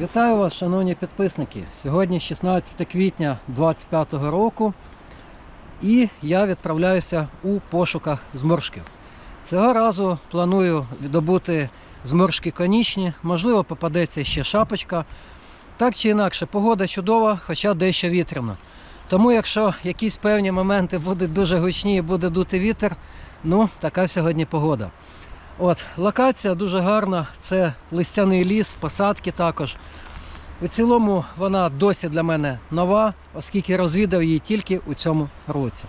Вітаю вас, шановні підписники. Сьогодні 16 квітня 2025 року і я відправляюся у пошуках зморшків. Цього разу планую добути зморшки конічні, можливо, попадеться ще шапочка. Так чи інакше, погода чудова, хоча дещо вітряна. Тому, якщо якісь певні моменти будуть дуже гучні і буде дути вітер, ну така сьогодні погода. От, локація дуже гарна, це листяний ліс, посадки також. У цілому вона досі для мене нова, оскільки розвідав її тільки у цьому році.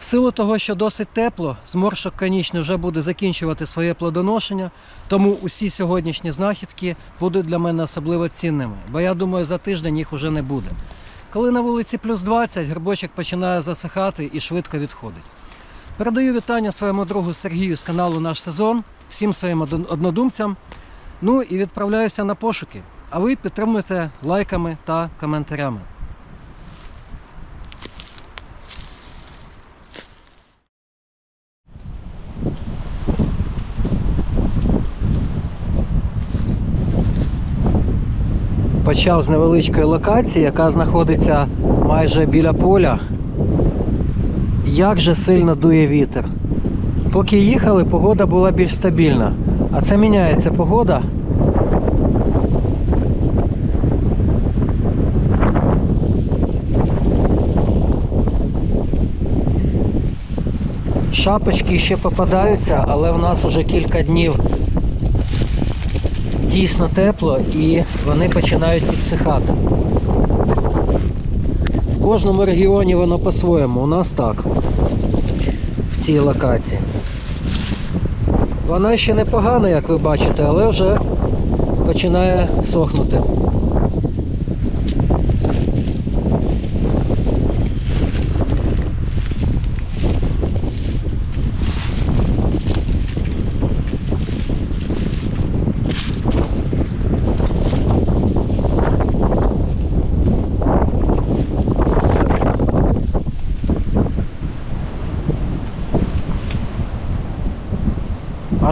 В силу того, що досить тепло, зморшок конічний вже буде закінчувати своє плодоношення, тому усі сьогоднішні знахідки будуть для мене особливо цінними, бо я думаю, за тиждень їх уже не буде. Коли на вулиці плюс 20, грибочок починає засихати і швидко відходить. Передаю вітання своєму другу Сергію з каналу Наш сезон, всім своїм однодумцям. Ну і відправляюся на пошуки. А ви підтримуйте лайками та коментарями. Почав з невеличкої локації, яка знаходиться майже біля поля. Як же сильно дує вітер. Поки їхали, погода була більш стабільна. А це міняється погода. Шапочки ще попадаються, але в нас уже кілька днів дійсно тепло і вони починають підсихати. В кожному регіоні воно по-своєму. У нас так. В цій локації. Вона ще непогана, як ви бачите, але вже починає сохнути.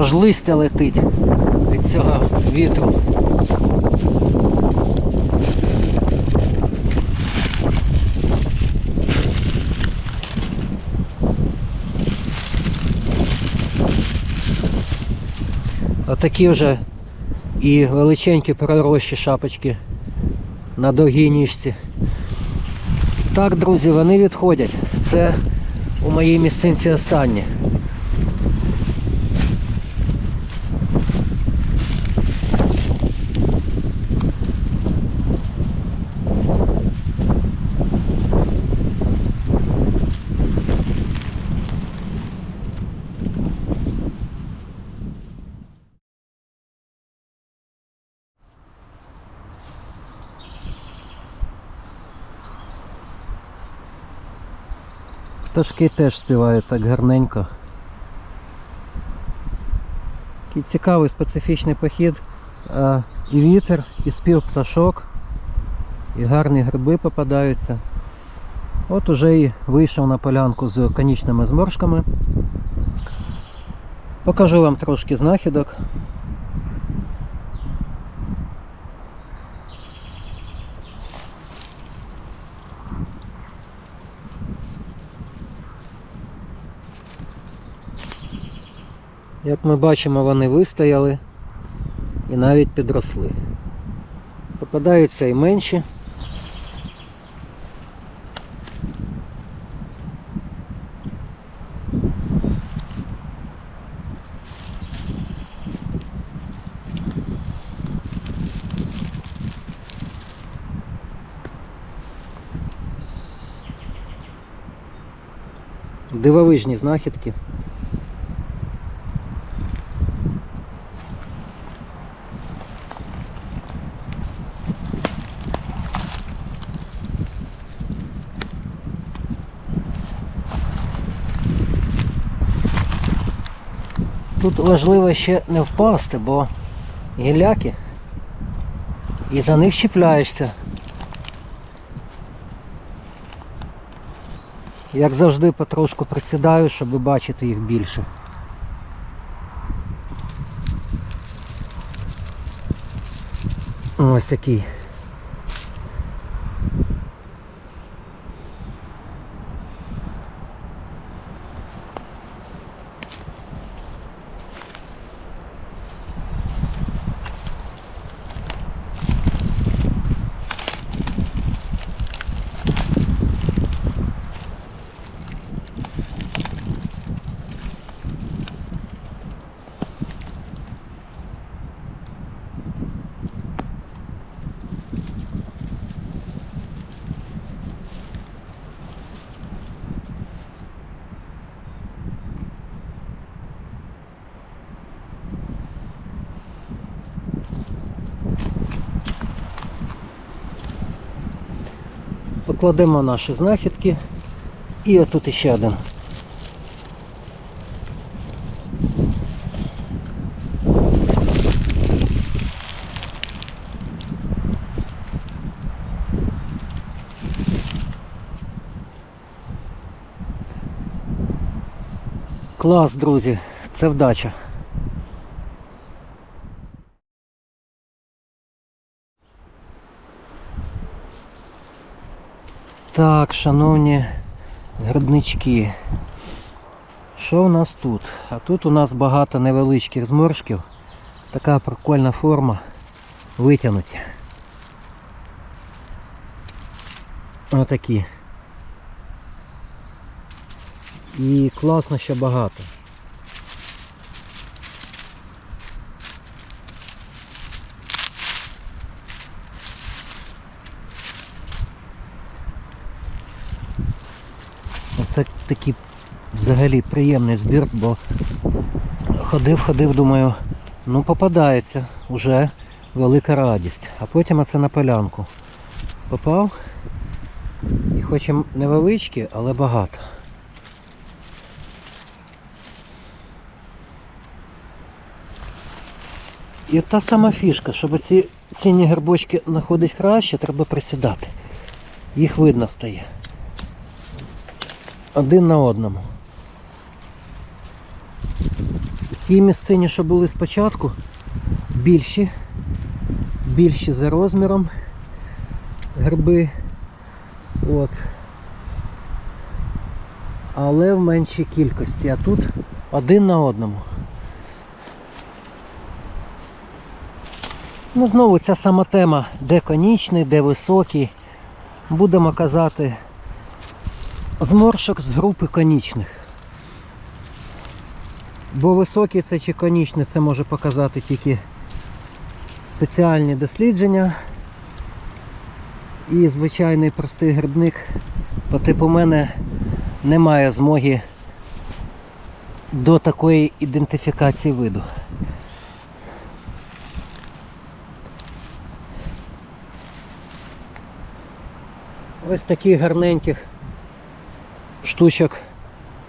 Аж листя летить від цього вітру. Отакі вже і величенькі пророщі шапочки на довгій ніжці. Так, друзі, вони відходять. Це у моїй місцинці останнє. Пташки теж співають так гарненько. Такий цікавий специфічний похід. І вітер, і спів пташок, і гарні гриби попадаються. От уже і вийшов на полянку з конічними зморшками. Покажу вам трошки знахідок. Як ми бачимо, вони вистояли і навіть підросли. Попадаються і менші. Дивовижні знахідки. Тут важливо ще не впасти, бо гіляки і за них чіпляєшся. Як завжди потрошку присідаю, щоб бачити їх більше. Ось який. Покладемо наші знахідки. І отут іще один. Клас, друзі, це вдача. Так, шановні грибнички. Що у нас тут? А тут у нас багато невеличких зморшків. Така прикольна форма. Витягнуті. Отакі. І класно, що багато. Це такий взагалі приємний збір, бо ходив, ходив, думаю, ну попадається, вже велика радість. А потім оце на полянку. Попав. І хоч і невеличкі, але багато. І та сама фішка, щоб ці цінні грибочки знаходити краще, треба присідати. Їх видно стає. Один на одному. Ті місцині, що були спочатку, більші, більші за розміром гриби. От. Але в меншій кількості. А тут один на одному. Ну, знову ця сама тема, де конічний, де високий. Будемо казати зморшок з групи конічних. Бо високий це чи конічний, це може показати тільки спеціальні дослідження. І звичайний простий грибник по типу мене не має змоги до такої ідентифікації виду. Ось таких гарненьких штучок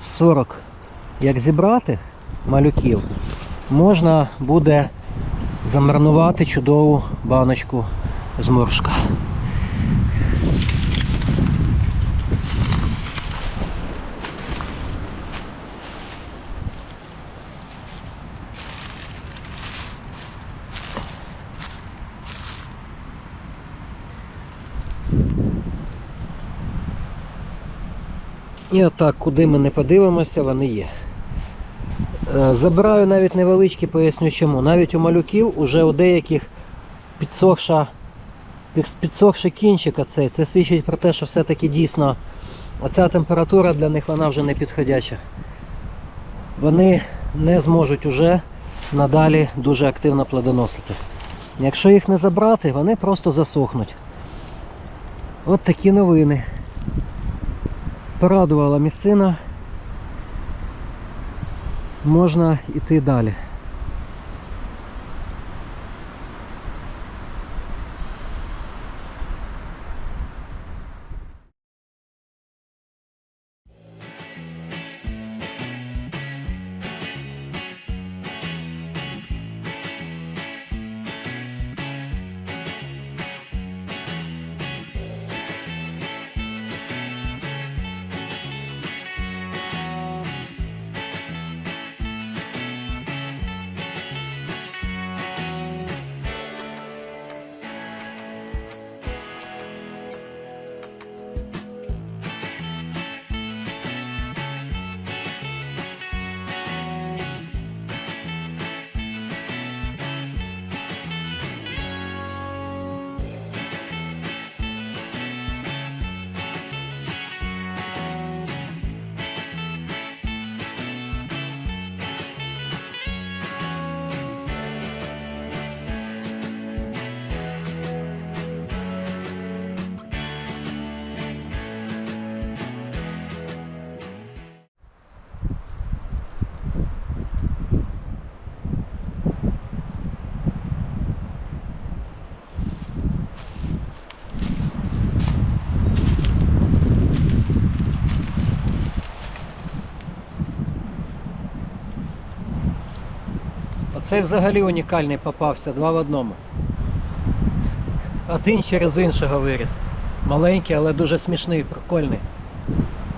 40, як зібрати малюків, можна буде замарнувати чудову баночку зморшка. І отак, куди ми не подивимося, вони є. Е, Забираю навіть невеличкі, поясню чому. Навіть у малюків уже у деяких підсохша, під- підсохший кінчик оцей. Це свідчить про те, що все-таки дійсно оця температура для них вона вже не підходяча. Вони не зможуть уже надалі дуже активно плодоносити. Якщо їх не забрати, вони просто засохнуть. От такі новини. Порадувала місцина. Можна йти далі. Оцей взагалі унікальний попався, два в одному. Один через іншого виріс. Маленький, але дуже смішний, прикольний.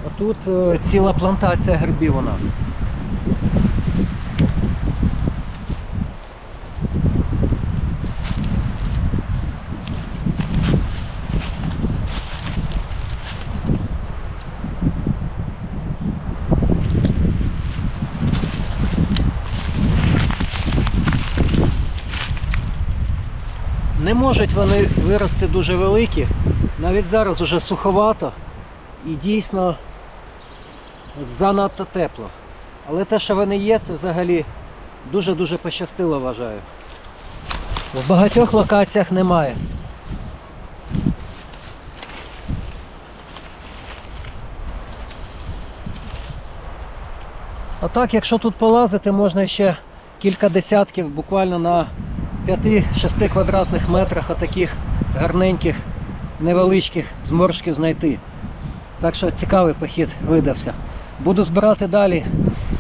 А тут е, ціла плантація грибів у нас. Не можуть вони вирости дуже великі. Навіть зараз уже суховато і дійсно занадто тепло. Але те, що вони є, це взагалі дуже-дуже пощастило, вважаю. В багатьох локаціях немає. А так, якщо тут полазити, можна ще кілька десятків, буквально на 5-6 квадратних метрах отаких гарненьких, невеличких зморшків знайти. Так що цікавий похід видався. Буду збирати далі.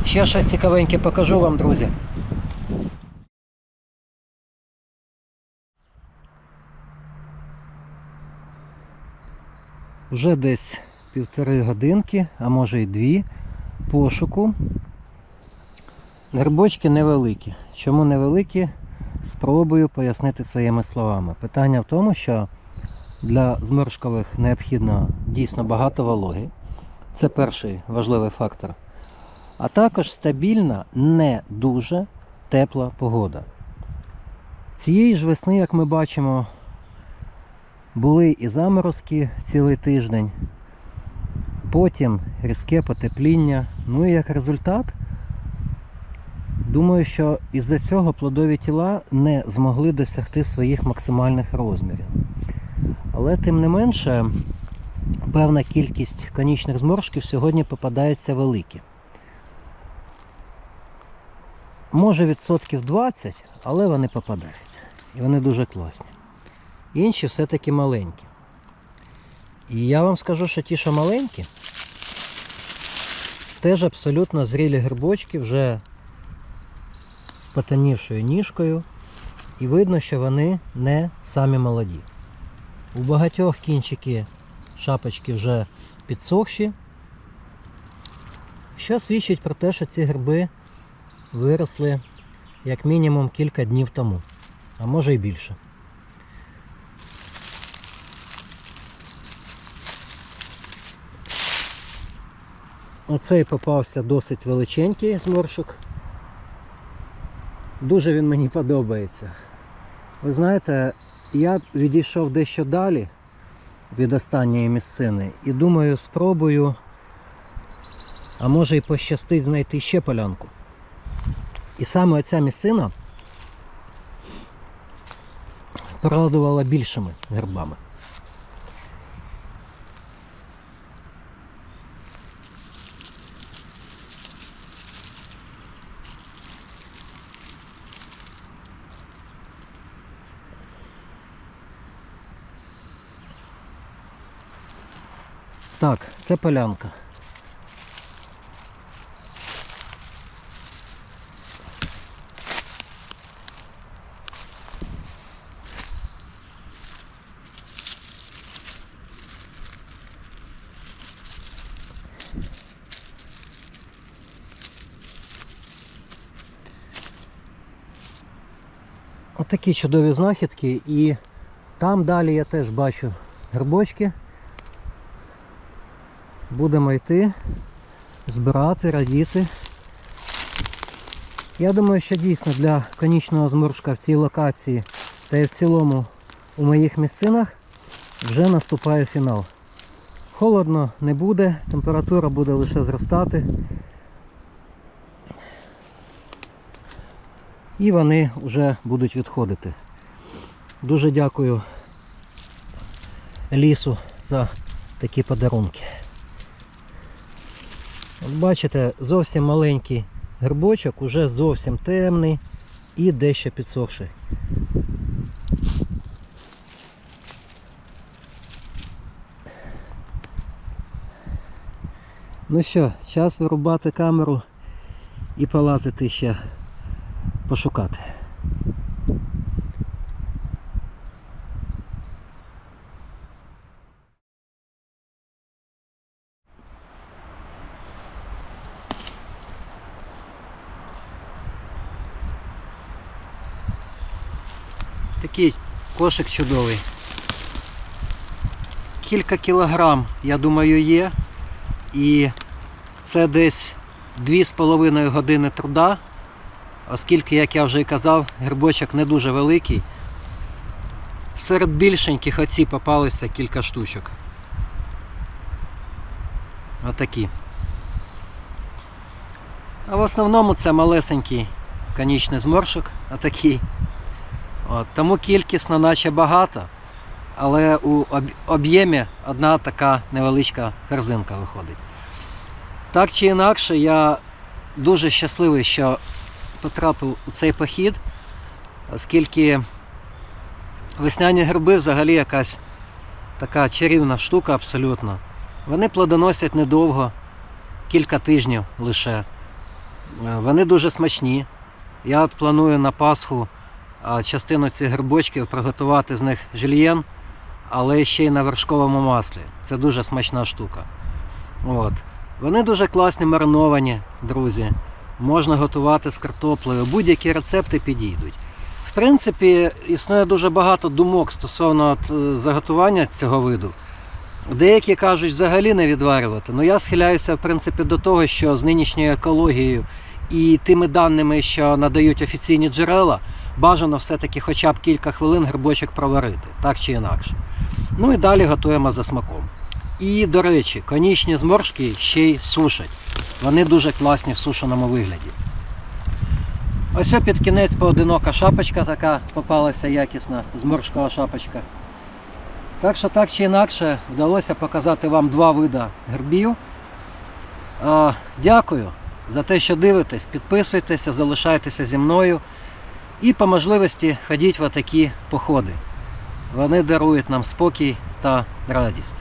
Ще щось цікавеньке покажу вам, друзі. Вже десь півтори годинки, а може й дві пошуку. Грибочки невеликі. Чому невеликі? Спробую пояснити своїми словами. Питання в тому, що для зморшкових необхідно дійсно багато вологи. Це перший важливий фактор. А також стабільна, не дуже тепла погода. Цієї ж весни, як ми бачимо, були і заморозки цілий тиждень, потім різке потепління. Ну і як результат, думаю, що із-за цього плодові тіла не змогли досягти своїх максимальних розмірів. Але тим не менше, певна кількість конічних зморшків сьогодні попадається великі. Може відсотків 20, але вони попадаються. І вони дуже класні. Інші все-таки маленькі. І я вам скажу, що ті, що маленькі, теж абсолютно зрілі грибочки вже потемнівшою ніжкою. І видно, що вони не самі молоді. У багатьох кінчики шапочки вже підсохші, що свідчить про те, що ці гриби виросли як мінімум кілька днів тому, а може й більше. Оцей попався досить величенький зморшок. Дуже він мені подобається. Ви знаєте, я відійшов дещо далі від останньої місцини і думаю, спробую, а може й пощастить знайти ще полянку. І саме ця місцина порадувала більшими гербами. Так, це полянка. Отакі чудові знахідки і там далі я теж бачу грибочки. Будемо йти, збирати, радіти. Я думаю, що дійсно для конічного зморшка в цій локації та й в цілому у моїх місцинах вже наступає фінал. Холодно не буде, температура буде лише зростати. І вони вже будуть відходити. Дуже дякую лісу за такі подарунки. От бачите, зовсім маленький грибочок, уже зовсім темний і дещо підсохший. Ну що, час вирубати камеру і полазити ще пошукати. Такий кошик чудовий. Кілька кілограм, я думаю, є. І це десь 2,5 години труда, оскільки, як я вже і казав, грибочок не дуже великий. Серед більшеньких оці попалися кілька штучок. Отакі. А в основному це малесенький конічний зморшок, отакий. От, тому кількісно наче багато, але у об'ємі одна така невеличка корзинка виходить. Так чи інакше, я дуже щасливий, що потрапив у цей похід, оскільки весняні гриби взагалі якась така чарівна штука абсолютно. Вони плодоносять недовго, кілька тижнів лише. Е, Вони дуже смачні. Я от планую на Пасху частину цих грибочків приготувати з них жульєн, але ще й на вершковому маслі. Це дуже смачна штука. От. Вони дуже класні мариновані, друзі. Можна готувати з картоплею. Будь-які рецепти підійдуть. В принципі, існує дуже багато думок стосовно е, заготування цього виду. Деякі кажуть взагалі не відварювати. Ну я схиляюся в принципі до того, що з нинішньою екологією і тими даними, що надають офіційні джерела, бажано все-таки хоча б кілька хвилин грибочок проварити, так чи інакше. Ну і далі готуємо за смаком. І, до речі, конічні зморшки ще й сушать. Вони дуже класні в сушеному вигляді. Ось під кінець поодинока шапочка така попалася якісна, зморшкова шапочка. Так що так чи інакше вдалося показати вам два види грибів. Е, Дякую за те, що дивитесь, підписуйтеся, залишайтеся зі мною і по можливості ходіть в такі походи. Вони дарують нам спокій та радість.